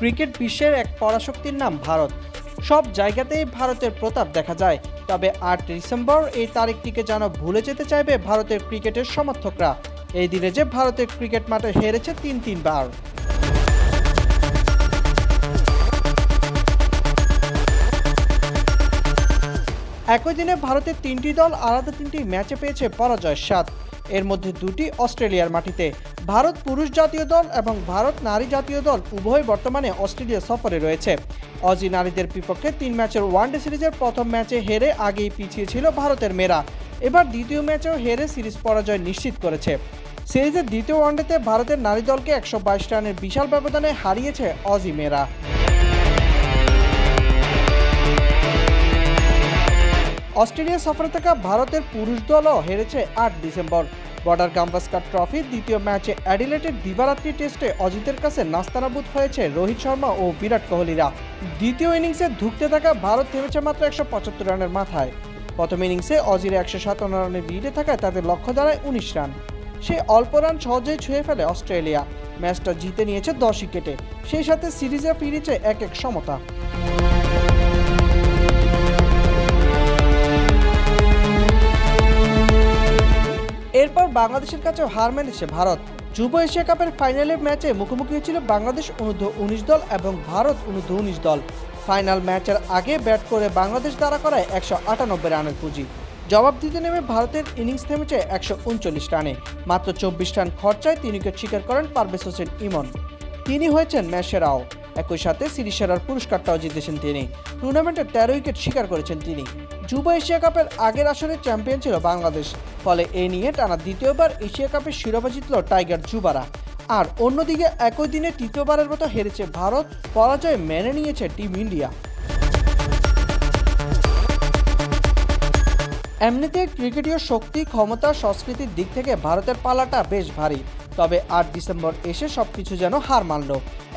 Cricket বিশ্বের এক পরাশক্তির নাম ভারত। সব জায়গাতেই ভারতের প্রতাপ দেখা যায়। তবে আট ডিসেম্বর এই তারিখটিকে যেন ভুলে যেতে চাইবে ভারতের ক্রিকেটের সমর্থকরা। এই দিনে যে ভারতের ক্রিকেট মাঠে হেরেছে তিন তিনবার একই দিনে ভারতের তিনটি দল আলাদা তিনটি ম্যাচে পেয়েছে পরাজয়ের স্বাদ। এর মধ্যে দুটি অস্ট্রেলিয়ার মাটিতে। ভারত পুরুষ জাতীয় দল এবং ভারত নারী জাতীয় দল উভয় বর্তমানে অস্ট্রেলিয়া সফরে রয়েছে। অজি নারীদের বিপক্ষে তিন ম্যাচের ওয়ানডে সিরিজের প্রথম ম্যাচে হেরে আগেই পিছিয়ে ছিল ভারতের মেয়েরা। এবার দ্বিতীয় ম্যাচেও হেরে সিরিজ পরাজয় নিশ্চিত করেছে। সিরিজের দ্বিতীয় ওয়ানডেতে ভারতের নারী দলকে একশো বাইশ রানের বিশাল ব্যবধানে হারিয়েছে অজি মেয়েরা। অস্ট্রেলিয়া সফরে থাকা ভারতের পুরুষ দলও হেরেছে আট ডিসেম্বর। বর্ডার গাম্বাস্কার ট্রফির দ্বিতীয় ম্যাচে অ্যাডিলেটের দিবারাত্রি টেস্টে অজিতের কাছে নাস্তানাবুদ হয়েছে রোহিত শর্মা ও বিরাট কোহলিরা। দ্বিতীয় ইনিংসে ধুঁকতে থাকা ভারত থেমেছে মাত্র একশো পঁচাত্তর রানের মাথায়। প্রথম ইনিংসে অজির একশো সাতান্ন রানের লিডে থাকায় তাদের লক্ষ্য দাঁড়ায় উনিশ রান। সে অল্প রান সহজেই ছুঁয়ে ফেলে অস্ট্রেলিয়া। ম্যাচটা জিতে নিয়েছে দশ উইকেটে। সেই সাথে সিরিজে ফিরেছে এক এক সমতা। বাংলাদেশের কাছে হার মেনেছে ভারত। যুব এশিয়া কাপের ফাইনালের ম্যাচে মুখোমুখি হয়েছিল বাংলাদেশ অনূর্ধ্ব উনিশ দল এবং ভারত অনূর্ধ্ব উনিশ দল। ফাইনাল ম্যাচের আগে ব্যাট করে বাংলাদেশ দ্বারা করায় একশো আটানব্বই রানের পুঁজি। জবাব দিতে নেমে ভারতের ইনিংস থেমেছে একশো উনচল্লিশ রানে। মাত্র চব্বিশ রান খরচায় তিন শিকার করেন পারভেজ হোসেন ইমন। তিনি হয়েছেন ম্যাচ সেরাও একই সাথে সিরিজ সেরার পুরস্কারটাও জিতেছেন তিনি। টুর্নামেন্টে তেরো উইকেট শিকার করেছেন তিনি। যুব এশিয়া কাপের আগের আসরে চ্যাম্পিয়ন ছিল বাংলাদেশ। ফলে এ নিয়ে টানা দ্বিতীয়বার এশিয়া কাপের শিরোপা জিতল টাইগার জুবারা আর অন্যদিকে একই দিনে তৃতীয়বারের মতো হেরেছে ভারত, পরাজয় মেনে নিয়েছে টিম ইন্ডিয়া। এমনিতে ক্রিকেটীয় শক্তি, ক্ষমতা, সংস্কৃতির দিক থেকে ভারতের পালাটা বেশ ভারী। তবে আট ডিসেম্বর এসে সবকিছু যেন হার মানল।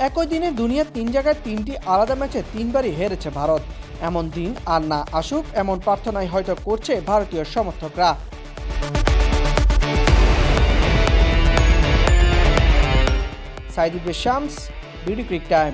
একই দিনে দুনিয়ার তিন জায়গায় তিনটি আলাদা ম্যাচে তিনবারই হেরেছে ভারত। এমন দিন আর না আসুক, এমন প্রার্থনাই হয়তো করছে ভারতীয় সমর্থকরা। Saidul Shams, BD cric time.